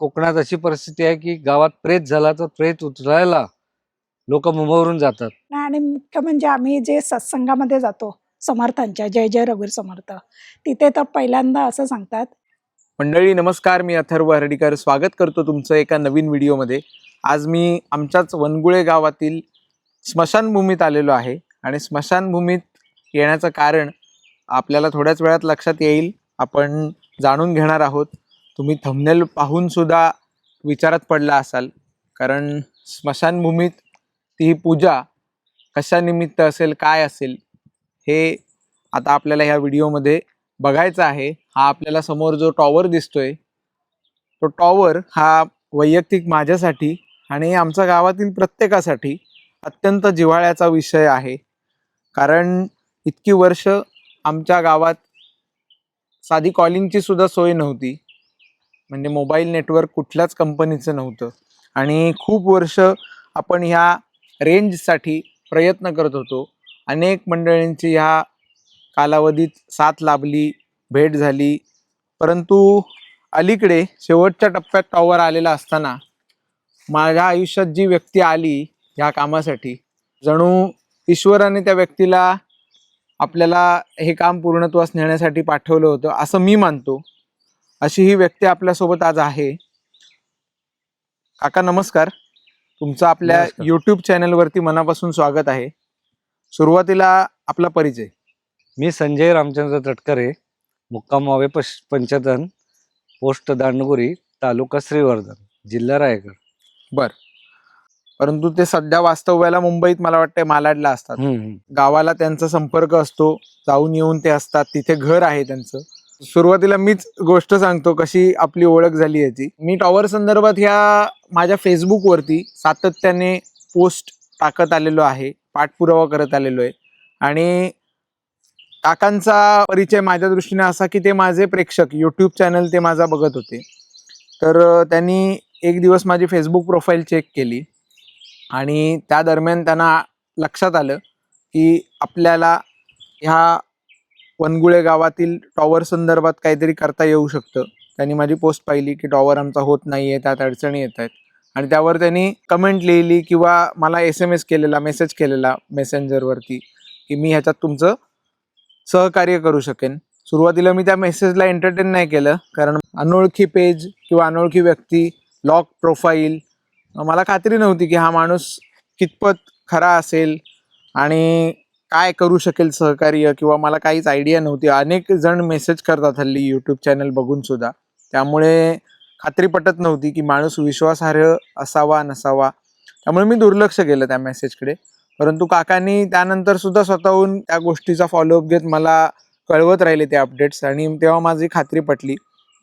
कोकणात अशी परिस्थिती आहे की गावात प्रेत झाला तर प्रेत उचलायला लोक मुंबईवरून जातात. आणि मुख्य म्हणजे आम्ही जे सत्संगामध्ये जातो समर्थांच्या जय जय रघुवीर समर्थ तिथे तर पहिल्यांदा असं सांगतात. मंडळी नमस्कार मी अथर्व हर्डीकर. स्वागत करतो तुमचं एका नवीन व्हिडिओमध्ये. आज मी आमच्याच वनगुळे गावातील स्मशानभूमीत आलेलो आहे आणि स्मशानभूमीत येण्याचं कारण आपल्याला थोड्याच वेळात लक्षात येईल. आपण जाणून घेणार आहोत. तुम्ही थंबनेल पाहून सुद्धा विचारात पडला असाल. कारण स्मशानभूमीत ती पूजा कशानिमित्त असेल काय असेल हे आता आपल्याला ह्या व्हिडिओमध्ये बघायचं आहे. हा आपल्याला समोर जो टॉवर दिसतोय तो टॉवर हा वैयक्तिक माझ्यासाठी आणि आमच्या गावातील प्रत्येकासाठी अत्यंत जिव्हाळ्याचा विषय आहे. कारण इतकी वर्ष आमच्या गावात साधी कॉलिंगची सुद्धा सोय नव्हती. म्हणजे मोबाईल नेटवर्क कुठल्याच कंपनीचं नव्हतं. आणि खूप वर्ष आपण ह्या रेंजसाठी प्रयत्न करत होतो. अनेक मंडळींची ह्या कालावधीत साथ लाभली भेट झाली. परंतु अलीकडे शेवटच्या टप्प्यात टॉवर आलेला असताना माझ्या आयुष्यात जी व्यक्ती आली ह्या कामासाठी जणू ईश्वराने त्या व्यक्तीला आपल्याला हे काम पूर्णत्वास नेण्यासाठी पाठवलं होतं असं मी मानतो. अशी ही व्यक्ती आपल्यासोबत आज आहे. काका नमस्कार. तुमचं आपल्या नमस्कार. युट्यूब चॅनलवरती मनापासून स्वागत आहे. सुरुवातीला आपला परिचय. मी संजय रामचंद्र तटकरे मुक्काम वावे पश पंचतन पोस्ट दांडगुरी तालुका श्रीवर्धन जिल्हा रायगड. परंतु ते सध्या वास्तव्याला मुंबईत मला वाटतं मालाडला असतात. हम्म, हम्म. गावाला त्यांचा संपर्क असतो जाऊन येऊन ते असतात तिथे घर आहे त्यांचं. सुरुवातीला मीच गोष्ट सांगतो कशी आपली ओळख झाली याची. मी टॉवर संदर्भात ह्या माझ्या फेसबुकवरती सातत्याने पोस्ट टाकत आलेलो आहे पाठपुरावा करत आलेलो आहे. आणि काकांचा परिचय माझ्या दृष्टीने असा की ते माझे प्रेक्षक यूट्यूब चॅनल ते माझा बघत होते. तर त्यांनी एक दिवस माझी फेसबुक प्रोफाईल चेक केली. आणि त्या दरम्यान त्यांना लक्षात आलं की आपल्याला ह्या वनगुळे गावातील टॉवर संदर्भात काहीतरी करता येऊ शकतं. त्यांनी माझी पोस्ट पाहिली की टॉवर आमचा होत नाही आहे त्यात अडचणी येत आहेत आणि त्यावर त्यांनी कमेंट लिहिली किंवा मला एस एम एस केलेला मेसेज केलेला मेसेंजरवरती की मी ह्याच्यात तुमचं सहकार्य करू शकेन. सुरुवातीला मी त्या मेसेजला एंटरटेन नाही केलं कारण अनोळखी पेज किंवा अनोळखी व्यक्ती लॉक प्रोफाईल मला खात्री नव्हती की हा माणूस कितपत खरा असेल. आणि काय करू शकेल सहकार्य किंवा मला काहीच आयडिया नव्हती. अनेक जण मेसेज करतात हल्ली यूट्यूब चॅनल बघून सुद्धा. त्यामुळे खात्री पटत नव्हती की माणूस विश्वासार्ह असावा नसावा. त्यामुळे मी दुर्लक्ष केलं त्या मेसेजकडे परंतु काकांनी त्यानंतर सुद्धा स्वतःहून त्या गोष्टीचा फॉलोअप घेत मला कळवत राहिले ते अपडेट्स आणि तेव्हा माझी खात्री पटली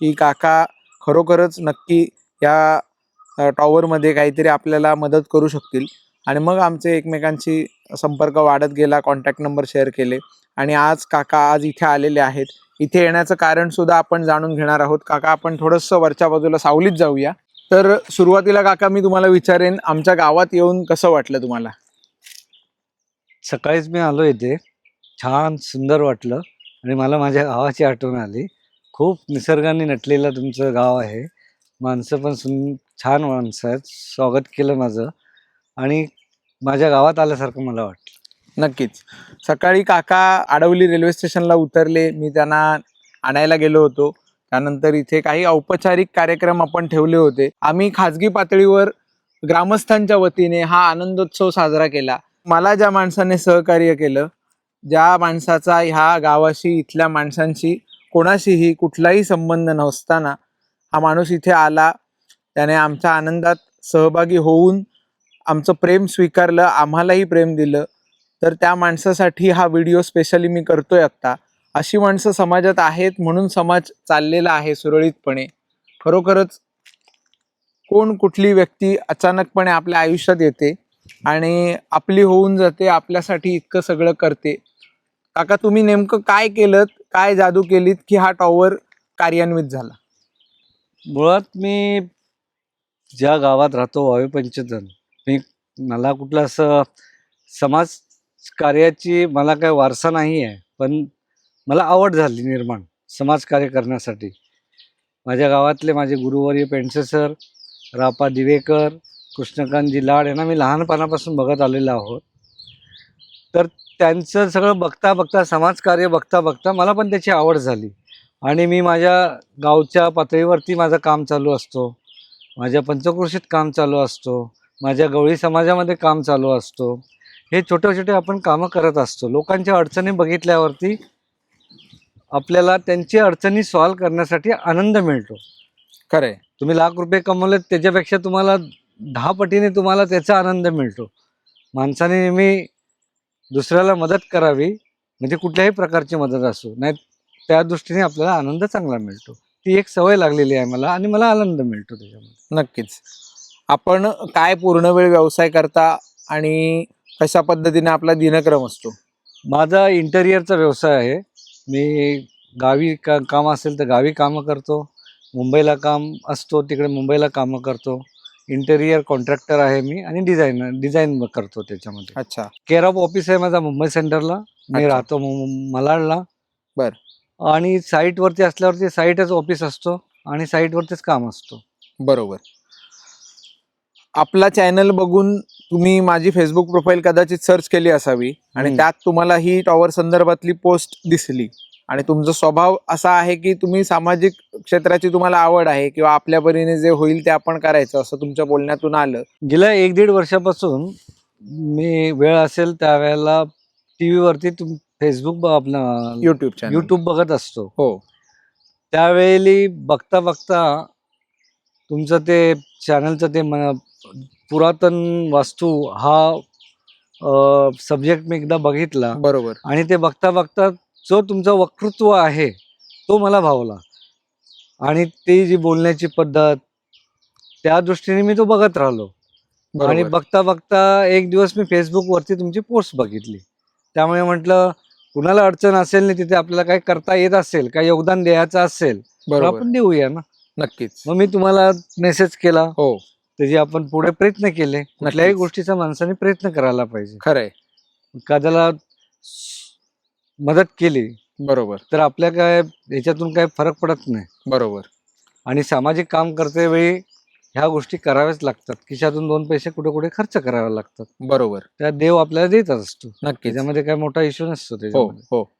की काका खरोखरच नक्की या टॉवरमध्ये काहीतरी आपल्याला मदत करू शकतील. आणि मग आमचे एकमेकांशी संपर्क वाढत गेला कॉन्टॅक्ट नंबर शेअर केले. आणि आज काका आज इथे आलेले आहेत. इथे येण्याचं कारण सुद्धा आपण जाणून घेणार आहोत. काका आपण थोडंसं वरच्या बाजूला सावलीत जाऊया. तर सुरुवातीला काका मी तुम्हाला विचारेन आमच्या गावात येऊन कसं वाटलं तुम्हाला? सकाळीच मी आलो इथे. छान सुंदर वाटलं. आणि मला माझ्या गावाची आठवण आली. खूप निसर्गाने नटलेलं तुमचं गाव आहे. माणसं पण सुन छान माणसं आहेत. स्वागत केलं माझं. आणि माझ्या गावात आल्यासारखं मला वाटलं नक्कीच. सकाळी काका आडवली रेल्वे स्टेशनला उतरले. मी त्यांना आणायला गेलो होतो. त्यानंतर इथे काही औपचारिक कार्यक्रम आपण ठेवले होते. आम्ही खाजगी पातळीवर ग्रामस्थांच्या वतीने हा आनंदोत्सव साजरा केला. मला ज्या माणसाने सहकार्य केलं ज्या माणसाचा ह्या गावाशी इथल्या माणसांशी कोणाशीही कुठलाही संबंध नसताना हा माणूस इथे आला. त्याने आमच्या आनंदात सहभागी होऊन आमचं प्रेम स्वीकारलं आम्हालाही प्रेम दिलं तर त्या माणसासाठी हा व्हिडिओ स्पेशली मी करतोय आत्ता. अशी माणसं समाजात आहेत म्हणून समाज चाललेला आहे सुरळीतपणे. खरोखरच कोण कुठली व्यक्ती अचानकपणे आपल्या आयुष्यात येते आणि आपली होऊन जाते आपल्यासाठी इतकं सगळं करते. काका तुम्ही नेमकं काय केलं काय जादू केलीत की हा टॉवर कार्यान्वित झाला? मुळात मी ज्या गावात राहतो वावे पंचजन मला कुठलं असं समाज कार्याची मला काही वारसा नाही आहे पण मला आवड झाली निर्माण समाजकार्य करण्यासाठी. माझ्या गावातले माझे गुरुवर्य पेंडसे सर रापा दिवेकर कृष्णकांतजी लाड यांना मी लहानपणापासून बघत आलेलो आहोत. तर त्यांचं सगळं बघता बघता समाजकार्य बघता बघता मला पण त्याची आवड झाली. आणि मी माझ्या गावच्या पातळीवरती माझं काम चालू असतो. माझ्या पंचक्रोशीत काम चालू असतो. माझ्या गवळी समाजामध्ये काम चालू असतो. हे छोटे छोटे आपण कामं करत असतो. लोकांच्या अडचणी बघितल्यावरती आपल्याला त्यांची अडचणी सॉल्व करण्यासाठी आनंद मिळतो. खरंय. तुम्ही लाख रुपये कमवले त्याच्यापेक्षा तुम्हाला दहा पटीने तुम्हाला त्याचा आनंद मिळतो. माणसाने नेहमी दुसऱ्याला मदत करावी म्हणजे कुठल्याही प्रकारची मदत असो नाही त्या दृष्टीने आपल्याला आनंद चांगला मिळतो. ती एक सवय लागलेली आहे मला आणि मला आनंद मिळतो त्याच्यामध्ये. नक्कीच. आपण काय पूर्ण वेळ व्यवसाय करता आणि कशा पद्धतीने आपला दिनक्रम असतो? माझा इंटेरियरचा व्यवसाय आहे. मी गावी का काम असेल तर गावी कामं करतो. मुंबईला काम असतो तिकडे मुंबईला कामं करतो. इंटेरियर कॉन्ट्रॅक्टर आहे मी आणि डिझायनर डिझाईन करतो त्याच्यामध्ये. अच्छा. केअर ऑफ ऑफिस आहे माझा मुंबई सेंटरला मी. राहतो मलाडला. बर. आणि साईटवरती असल्यावरती साईटच ऑफिस असतो आणि साईटवरतीच काम असतो. बरोबर. आपला चॅनल बघून तुम्ही माझी फेसबुक प्रोफाईल कदाचित सर्च केली असावी आणि. त्यात तुम्हाला ही टॉवर संदर्भातली पोस्ट दिसली. आणि तुमचा स्वभाव असा आहे की तुम्ही सामाजिक क्षेत्राची तुम्हाला आवड आहे किंवा आपल्या परीने जे होईल ते आपण करायचं असं तुमच्या बोलण्यातून आलं. गेल्या एक दीड वर्षापासून मी वेळ असेल त्यावेळेला टी व्हीवरती तुम फेसबुक आपलं युट्यूब यूट्यूब बघत असतो. हो. त्यावेळी बघता बघता तुमचं ते चॅनलचं ते म पुरातन वास्तू हा सब्जेक्ट मी एकदा बघितला. बरोबर. आणि ते बघता बघता जो तुमचं वक्तृत्व आहे तो मला भावला. आणि ती जी बोलण्याची पद्धत त्या दृष्टीने मी तो बघत राहिलो. आणि बघता बघता एक दिवस मी फेसबुकवरती तुमची पोस्ट बघितली. त्यामुळे म्हटलं कुणाला अडचण असेल नाही तिथे आपल्याला काही करता येत असेल काही योगदान द्यायचं असेल आपण देऊया ना. नक्कीच. मग मी तुम्हाला मेसेज केला. हो. त्याचे आपण पुढे प्रयत्न केले. कुठल्याही. गोष्टीचा माणसाने प्रयत्न करायला पाहिजे. खरंय. एखाद्याला मदत केली बरोबर. तर आपल्या काय ह्याच्यातून काय फरक पडत नाही. बरोबर. आणि सामाजिक काम करते वेळी ह्या गोष्टी कराव्याच लागतात. खिशातून दोन पैसे कुठे कुठे खर्च करावे लागतात. बरोबर. त्या देव आपल्याला देतच असतो. नक्कीच. त्याच्यामध्ये काय मोठा इश्यू नसतो हो हो.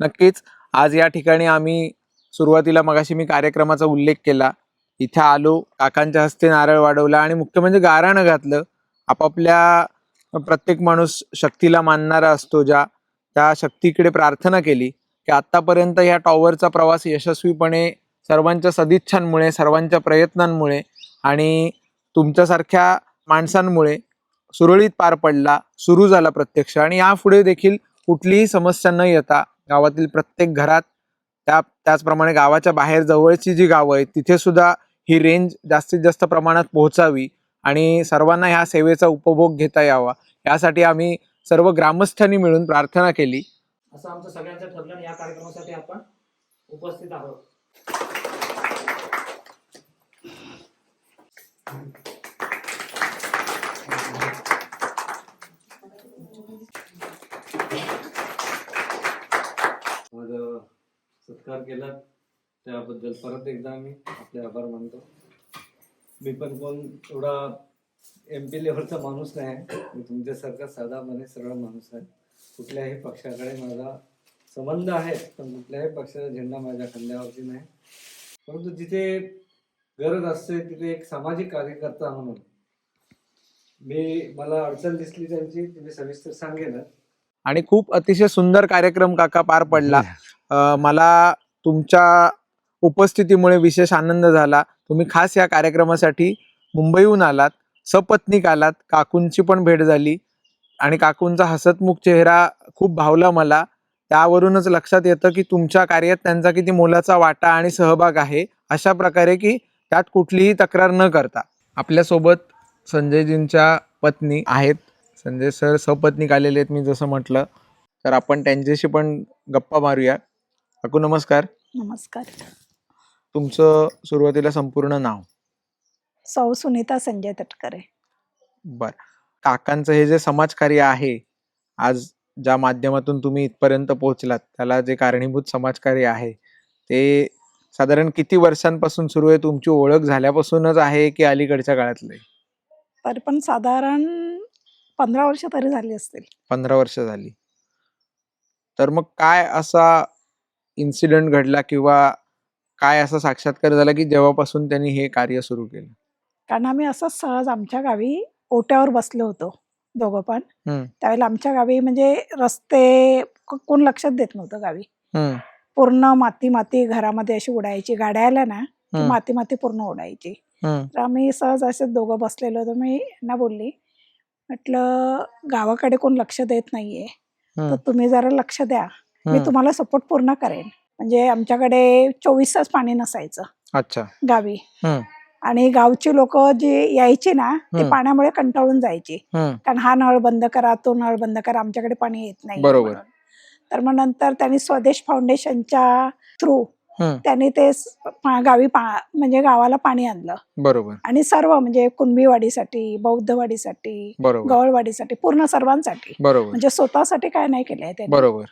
नक्कीच. आज या ठिकाणी आम्ही सुरुवातीला मगाशी मी कार्यक्रमाचा उल्लेख केला. इथे आलो काकांच्या हस्ते नारळ वाढवला आणि मुख्य म्हणजे गाराणं घातलं. आपापल्या प्रत्येक माणूस शक्तीला मानणारा असतो ज्या त्या शक्तीकडे प्रार्थना केली की आत्तापर्यंत या टॉवरचा प्रवास यशस्वीपणे सर्वांच्या सदिच्छांमुळे सर्वांच्या प्रयत्नांमुळे आणि तुमच्यासारख्या माणसांमुळे सुरळीत पार पडला सुरू झाला प्रत्यक्ष. आणि यापुढे देखील कुठलीही समस्या न येता गावातील प्रत्येक घरात त्या त्याचप्रमाणे गावाच्या बाहेर जवळची जी गावं आहेत तिथे सुद्धा ही रेंज जास्तीत जास्त प्रमाणात पोहोचावी आणि सर्वांना ह्या सेवेचा उपभोग घेता यावा. यासाठी आम्ही सर्व ग्रामस्थांनी मिळून प्रार्थना केली. असं आमचं सगळ्यांचं ठरलं या कार्यक्रमासाठी आपण उपस्थित आहोत. सत्कार केला त्याबद्दल परत एकदा मी आपले आभार मानतो. मी पण कोण एवढा एम पी लेवलचा माणूस नाही आहे मी तुमच्यासारखा साधापणे सरळ माणूस आहे. कुठल्याही पक्षाकडे माझा संबंध आहे पण कुठल्याही पक्षाचा झेंडा माझ्या खांद्यावरती नाही. परंतु जिथे गरज असते तिथे एक सामाजिक कार्यकर्ता म्हणून मी मला अडचण दिसली त्यांची ती मी सविस्तर सांगेनच. आणि खूप अतिशय सुंदर कार्यक्रम काका पार पडला. अ, मला तुमच्या उपस्थितीमुळे विशेष आनंद झाला. तुम्ही खास या कार्यक्रमासाठी मुंबईहून आलात सपत्नीक आलात काकूंची पण भेट झाली आणि काकूंचा हसतमुख चेहरा खूप भावला मला. त्यावरूनच लक्षात येतं की तुमच्या कार्यात त्यांचा किती मोलाचा वाटा आणि सहभाग आहे अशा प्रकारे की त्यात कुठलीही तक्रार न करता. आपल्यासोबत संजयजींच्या पत्नी आहेत. संजय सर सपत्नीक आलेले आहेत मी जसं म्हटलं. तर आपण त्यांच्याशी पण गप्पा मारूया. काकू नमस्कार. नमस्कार. तुमचं सुरुवातीला संपूर्ण नाव? सौ सुनीता संजय तटकरे. बर. काकांचं हे जे समाजकार्य आहे आज ज्या माध्यमातून तुम्ही इथपर्यंत पोहोचलात त्याला जे कारणीभूत समाजकार्य आहे ते साधारण किती वर्षांपासून सुरू आहे? तुमची ओळख झाल्यापासूनच आहे की अलीकडच्या काळातलं? तरी पण साधारण पंधरा वर्ष तरी झाली असतील. पंधरा वर्ष झाली. तर मग काय असा इन्सिडेंट घडला किंवा काय असा साक्षात्कार झाला की जेव्हापासून त्यांनी हे कार्य सुरू केलं? कारण आम्ही असंच सहज आमच्या गावी ओट्यावर बसलो होतो दोघं पण. त्यावेळेला आमच्या गावी म्हणजे रस्ते कोण लक्षात देत नव्हतं गावी. पूर्ण माती माती घरामध्ये अशी उडायची. गाड्या आल्या ना की. माती माती पूर्ण उडायची. तर आम्ही सहज असे दोघं बसलेलो होतो. मी यांना बोलली म्हटलं गावाकडे कोण लक्ष देत नाहीये. तर तुम्ही जरा लक्ष द्या. मी. तुम्हाला सपोर्ट पूर्ण करेन. म्हणजे आमच्याकडे चोवीस तास पाणी नसायचं अच्छा. गावी. आणि गावची लोक जी यायची ना ते. पाण्यामुळे कंटाळून जायची. कारण हा नळ बंद करा तो नळ बंद करा आमच्याकडे पाणी येत नाही बरोबर. तर मग नंतर त्यांनी स्वदेश फाउंडेशनच्या थ्रू. त्यांनी ते गावी म्हणजे गावाला पाणी आणलं. बरोबर. आणि सर्व म्हणजे कुणबीवाडीसाठी बौद्धवाडीसाठी गवळवाडीसाठी पूर्ण सर्वांसाठी. बरोबर. म्हणजे स्वतःसाठी काय नाही केलंय त्यांनी. बरोबर.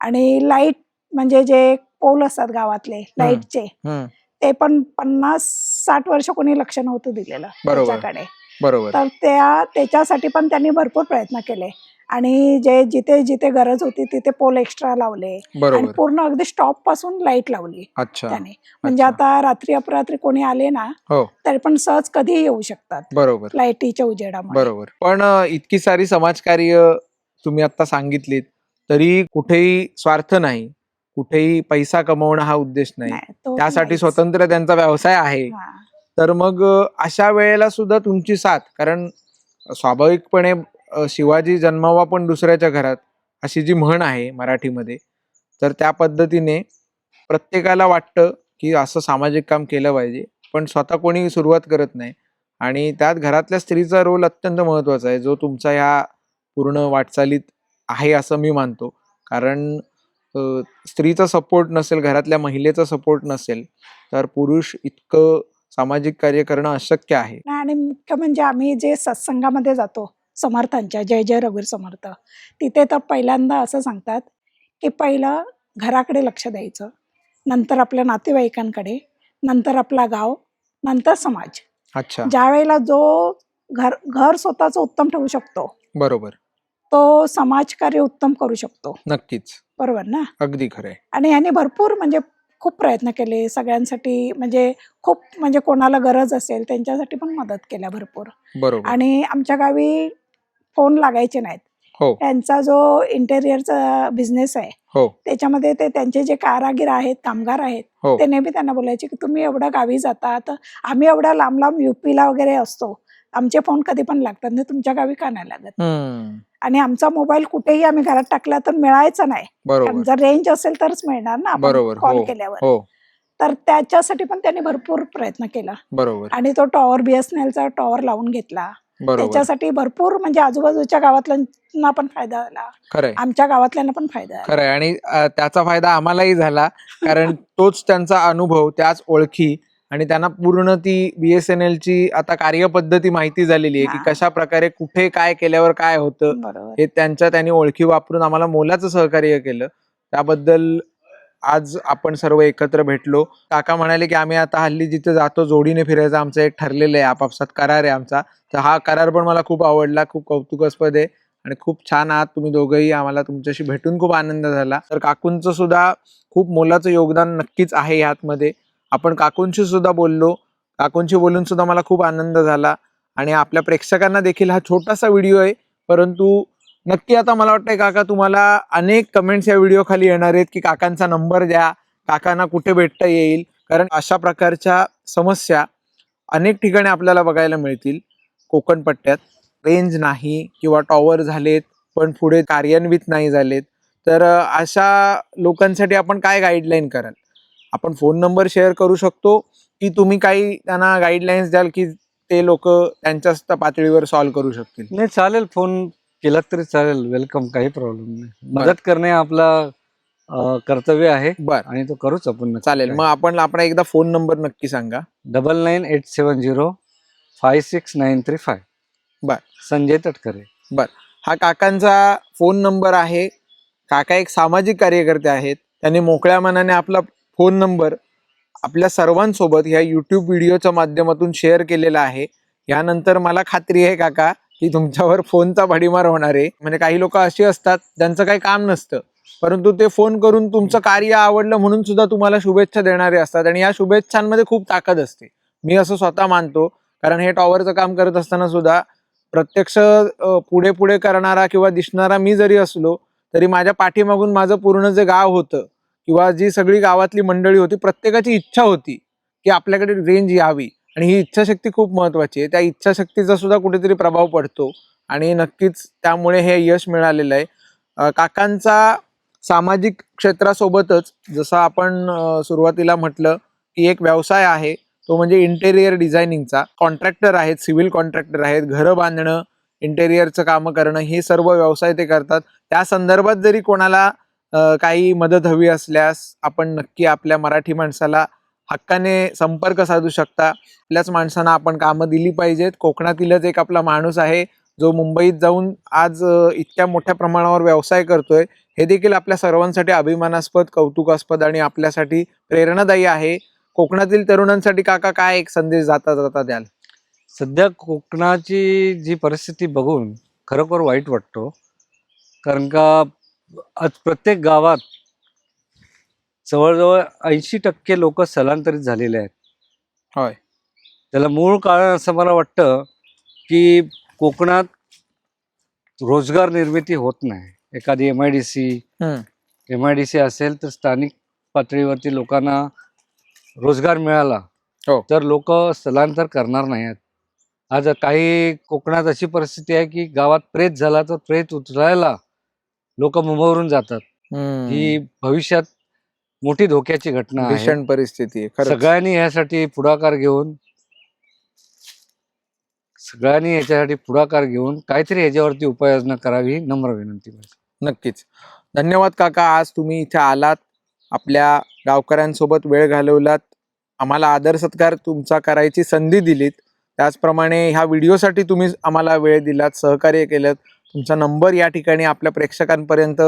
आणि लाइट म्हणजे जे पोल असतात गावातले लाईटचे ते पण पन्नास साठ वर्ष कोणी लक्ष नव्हतं दिलेलं. त्याच्याकडे. बरोबर. तर त्या त्याच्यासाठी पण त्यांनी भरपूर प्रयत्न केले. आणि जे जिथे जिथे गरज होती तिथे पोल एक्स्ट्रा लावले. आणि पूर्ण अगदी स्टॉपपासून लाइट लावली अच्छा. त्याने. म्हणजे. आता रात्री अपरात्री कोणी आले ना हो. तरी पण सहज कधीही येऊ शकतात. बरोबर. लाईटीच्या उजेडामुळे. बरोबर. पण इतकी सारी समाजकार्य तुम्ही आता सांगितलीत तरी कुठेही स्वार्थ नाही. कुठेही पैसा कमवणं हा उद्देश नाही. त्यासाठी. स्वतंत्र त्यांचा व्यवसाय आहे. तर मग अशा वेळेला सुद्धा तुमची साथ कारण स्वाभाविकपणे शिवाजी जन्मावा पण दुसऱ्याच्या घरात अशी जी म्हण आहे मराठीमध्ये तर त्या पद्धतीने प्रत्येकाला वाटतं की असं सामाजिक काम केलं पाहिजे पण स्वतः कोणी सुरुवात करत नाही. आणि त्यात घरातल्या स्त्रीचा रोल अत्यंत महत्त्वाचा आहे. जो तुमचा ह्या पूर्ण वाटचालीत आहे असं मी मानतो. कारण स्त्रीचा सपोर्ट नसेल घरातल्या महिलेचा सपोर्ट नसेल तर पुरुष इतकं सामाजिक कार्य करणं अशक्य आहे. आणि मुख्य म्हणजे आम्ही जे सत्संगामध्ये जातो समर्थांच्या जय जय रघुवीर समर्थ तिथे तर पहिल्यांदा असं सांगतात की पहिलं घराकडे लक्ष द्यायचं नंतर आपल्या नातेवाईकांकडे नंतर आपला गाव नंतर समाज. अच्छा. ज्या वेळेला जो घर घर स्वतःचं उत्तम ठेवू शकतो बरोबर. तो समाजकार्य उत्तम करू शकतो. नक्कीच. बरोबर ना? अगदी खरंय. आणि यांनी भरपूर म्हणजे खूप प्रयत्न केले सगळ्यांसाठी म्हणजे खूप म्हणजे कोणाला गरज असेल त्यांच्यासाठी पण मदत केल्या भरपूर. बरोबर. आणि आमच्या गावी फोन लागायचे नाहीत. हो. त्यांचा जो इंटेरियरचा बिझनेस आहे हो. त्याच्यामध्ये ते त्यांचे जे कारागीर आहेत कामगार आहेत हो. ते नेहमी त्यांना बोलायचे की तुम्ही एवढं गावी जाता तर आम्ही एवढ्या लांब लांब युपीला वगैरे असतो. आमचे फोन कधी पण लागतात तुमच्या गावी का नाही लागत? आणि आमचा मोबाईल कुठेही आम्ही घरात टाकला तर मिळायचा नाही. जर रेंज असेल तरच मिळणार ना आपण कॉल हो, केल्यावर. हो. तर त्याच्यासाठी पण त्यांनी भरपूर प्रयत्न केला. बरोबर. आणि तो टॉवर बीएसएनएलचा टॉवर लावून घेतला. त्याच्यासाठी भरपूर म्हणजे आजूबाजूच्या गावातल्यांना पण फायदा झाला. आमच्या गावातल्यांना पण फायदा खरंय. आणि त्याचा फायदा आम्हालाही झाला. कारण तोच त्यांचा अनुभव त्याच ओळखी आणि त्यांना पूर्ण ती बीएसएनएल ची आता कार्यपद्धती माहिती झालेली आहे की. कशा प्रकारे कुठे काय केल्यावर काय होतं हे त्यांच्या त्यांनी ओळखी वापरून आम्हाला मोलाचं सहकार्य केलं. त्याबद्दल आज आपण सर्व एकत्र भेटलो. काका म्हणाले की आम्ही आता हल्ली जिथे जातो जोडीने फिरायचं आमचं एक ठरलेलं आहे आपापसात करार आहे आमचा. तर हा करार पण मला खूप आवडला खूप कौतुकास्पद आहे. आणि खूप छान आहात तुम्ही दोघंही आम्हाला तुमच्याशी भेटून खूप आनंद झाला. तर काकूंचं सुद्धा खूप मोलाचं योगदान नक्कीच आहे यातमध्ये आपण काकूंशी सुद्धा बोललो. काकूंशी बोलून सुद्धा मला खूप आनंद झाला. आणि आपल्या प्रेक्षकांना देखील हा छोटासा व्हिडिओ आहे. परंतु नक्की आता मला वाटतंय काका तुम्हाला अनेक कमेंट्स या व्हिडिओ खाली येणार आहेत की काकांचा नंबर द्या. काकांना कुठे भेटता येईल? कारण अशा प्रकारच्या समस्या अनेक ठिकाणी आपल्याला बघायला मिळतील. कोकण पट्ट्यात रेंज नाही किंवा टॉवर झालेत पण पुढे कार्यान्वित नाही झालेत. तर अशा लोकांसाठी आपण काय गाईडलाईन कराल? आपण फोन नंबर शेअर करू शकतो की तुम्ही काही त्यांना गाईडलाईन्स द्याल की ते लोक त्यांच्याच त्या पातळीवर सॉल्व्ह करू शकतील. नाही चालेल. फोन केला तरी चालेल. वेलकम काही प्रॉब्लेम नाही. बरं. मदत करणे आपला कर्तव्य आहे बर. आणि तो करूच आपण. चालेल. मग आपण आपला एकदा फोन नंबर नक्की सांगा. Double nine eight seven zero five six nine three five बर. संजय तटकरे. हा काकांचा फोन नंबर आहे. काका एक सामाजिक कार्यकर्ते आहेत. त्यांनी मोकळ्या मनाने आपला फोन नंबर आपल्या सर्वांसोबत ह्या यूट्यूब व्हिडिओच्या माध्यमातून शेअर केलेला आहे. यानंतर मला खात्री आहे काका की तुमच्यावर फोनचा भडीमार होणार आहे. म्हणजे काही लोक अशी असतात ज्यांचं काही काम नसतं. परंतु ते फोन करून तुमचं कार्य आवडलं म्हणून सुद्धा तुम्हाला शुभेच्छा देणारे असतात. आणि या शुभेच्छांमध्ये खूप ताकद असते. मी असं स्वतः मानतो. कारण हे टॉवरचं काम करत असताना सुद्धा प्रत्यक्ष पुढे पुढे करणारा किंवा दिसणारा मी जरी असलो तरी माझ्या पाठीमागून माझं पूर्ण जे गाव होतं किंवा जी सगळी गावातली मंडळी होती प्रत्येकाची इच्छा होती की आपल्याकडे रेंज यावी. आणि ही इच्छाशक्ती खूप महत्वाची आहे. त्या इच्छाशक्तीचा सुद्धा कुठेतरी प्रभाव पडतो. आणि नक्कीच त्यामुळे हे यश मिळालेलं आहे. काकांचा सामाजिक क्षेत्रासोबतच जसं आपण सुरुवातीला म्हटलं की एक व्यवसाय आहे तो म्हणजे इंटेरियर डिझायनिंगचा कॉन्ट्रॅक्टर आहेत सिव्हिल कॉन्ट्रॅक्टर आहेत घरं बांधणं इंटेरियरचं कामं करणं हे सर्व व्यवसाय ते करतात. त्या संदर्भात जरी कोणाला काही मदत हवी असल्यास आपण नक्की आपल्या मराठी माणसाला हक्काने संपर्क साधू शकता. आपल्याच माणसांना आपण कामं दिली पाहिजेत. कोकणातीलच एक आपला माणूस आहे जो मुंबईत जाऊन आज इतक्या मोठ्या प्रमाणावर व्यवसाय करतोय. हे देखील आपल्या सर्वांसाठी अभिमानास्पद कौतुकास्पद आणि आपल्यासाठी प्रेरणादायी आहे. कोकणातील तरुणांसाठी काका काय एक संदेश जाता जाता द्याल? सध्या कोकणाची जी परिस्थिती बघून खरोखर वाईट वाटतो. कारण का आज प्रत्येक गावात जवळजवळ ऐंशी टक्के लोक स्थलांतरित झालेले आहेत होय. त्याला मूळ कारण असं मला वाटतं की कोकणात रोजगार निर्मिती होत नाही एखादी M I D C. M I D C असेल तर स्थानिक पातळीवरती लोकांना रोजगार मिळाला हो. तर लोक स्थलांतर करणार नाहीत आज काही कोकणात अशी परिस्थिती आहे की गावात प्रेत झाला तर प्रेत उचलायला लोक मुंबईवरून जातात. ही भविष्यात मोठी धोक्याची घटना आहे भीषण परिस्थिती आहे खरंच. सगळ्यांनी यासाठी पुढाकार घेऊन सगळ्यांनी याच्यासाठी पुढाकार घेऊन काहीतरी याच्यावरती उपाययोजना करावी ही नम्र विनंती माझी. नक्कीच धन्यवाद काका आज तुम्ही इथे आलात आपल्या गावकऱ्यांसोबत वेळ घालवलात आम्हाला आदर सत्कार तुमचा करायची संधी दिलीत त्याचप्रमाणे ह्या व्हिडिओसाठी तुम्ही आम्हाला वेळ दिलात सहकार्य केलं तुमचा नंबर या ठिकाणी आपल्या प्रेक्षकांपर्यंत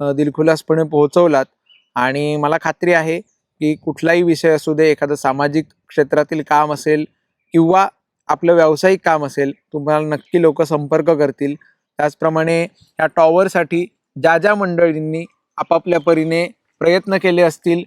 दिलखुलासपणे पोहोचवलात. आणि मला खात्री आहे की कुठलाही विषय असू दे एखादं सामाजिक क्षेत्रातील काम असेल किंवा आपलं व्यावसायिक काम असेल तुम्हाला नक्की लोक संपर्क करतील. त्याचप्रमाणे या टॉवरसाठी ज्या ज्या मंडळींनी आपापल्या परीने प्रयत्न केले असतील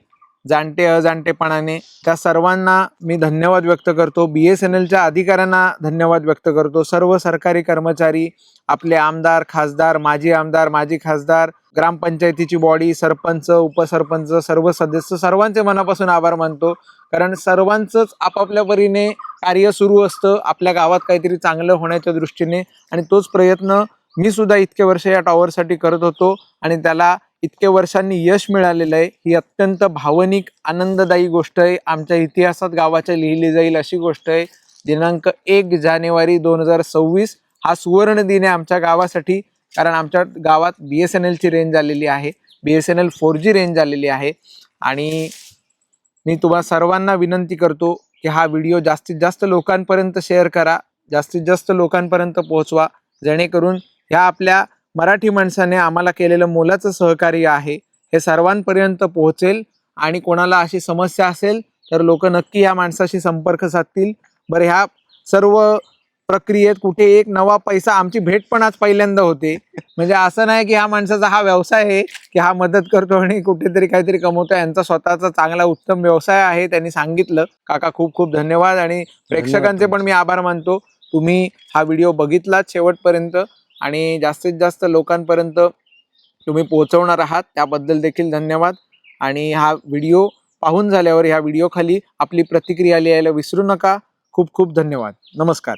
जाणते अजाणतेपणाने. त्या सर्वांना मी धन्यवाद व्यक्त करतो. बी एस एन एलच्या अधिकाऱ्यांना धन्यवाद व्यक्त करतो. सर्व सरकारी कर्मचारी आपले आमदार खासदार माजी आमदार माजी खासदार ग्रामपंचायतीची बॉडी सरपंच उपसरपंच सर्व सदस्य सर्वांचे मनापासून आभार मानतो. कारण सर्वांचंच आपापल्या परीने कार्य सुरू असतं. आपल्या गावात काहीतरी चांगलं होण्याच्या दृष्टीने. आणि तोच प्रयत्न मी सुद्धा इतके वर्ष या टॉवरसाठी करत होतो. आणि त्याला इतके वर्षांनी यश मिळालेलं आहे. ही अत्यंत भावनिक आनंददायी गोष्ट आहे. आमच्या इतिहासात गावाच्या लिहिली जाईल अशी गोष्ट आहे. दिनांक एक जानेवारी दोन हजार सव्वीस हा सुवर्ण दिन आहे आमच्या गावासाठी. कारण आमच्या गावात बी एस एन एलची रेंज आलेली आहे. B S N L four G range आलेली आहे. आणि मी तुम्हा सर्वांना विनंती करतो की हा व्हिडिओ जास्तीत जास्त लोकांपर्यंत शेअर करा. जास्तीत जास्त लोकांपर्यंत पोहोचवा. जेणेकरून ह्या आपल्या मराठी माणसाने आम्हाला केलेलं मोलाचं सहकार्य आहे. हे सर्वांपर्यंत पोहोचेल आणि कोणाला अशी समस्या असेल तर लोक नक्की या माणसाशी संपर्क साधतील. बरं ह्या सर्व प्रक्रियेत कुठे एक नवा पैसा आमची भेट पण आज पहिल्यांदा होते. म्हणजे असं नाही की हा माणसाचा हा व्यवसाय आहे की हा मदत करतो आणि कुठेतरी काहीतरी कमवतो. यांचा स्वतःचा चांगला उत्तम व्यवसाय आहे त्यांनी सांगितलं. काका खूप खूप धन्यवाद आणि प्रेक्षकांचे पण मी आभार मानतो. तुम्ही हा व्हिडिओ बघितलात शेवटपर्यंत. आणि जास्तीत जास्त लोकांपर्यंत तुम्ही पोहोचवणार आहात त्याबद्दल देखील धन्यवाद. आणि हा व्हिडिओ पाहून झाल्यावर ह्या व्हिडिओखाली आपली प्रतिक्रिया लिहायला विसरू नका. खूप खूप धन्यवाद. नमस्कार.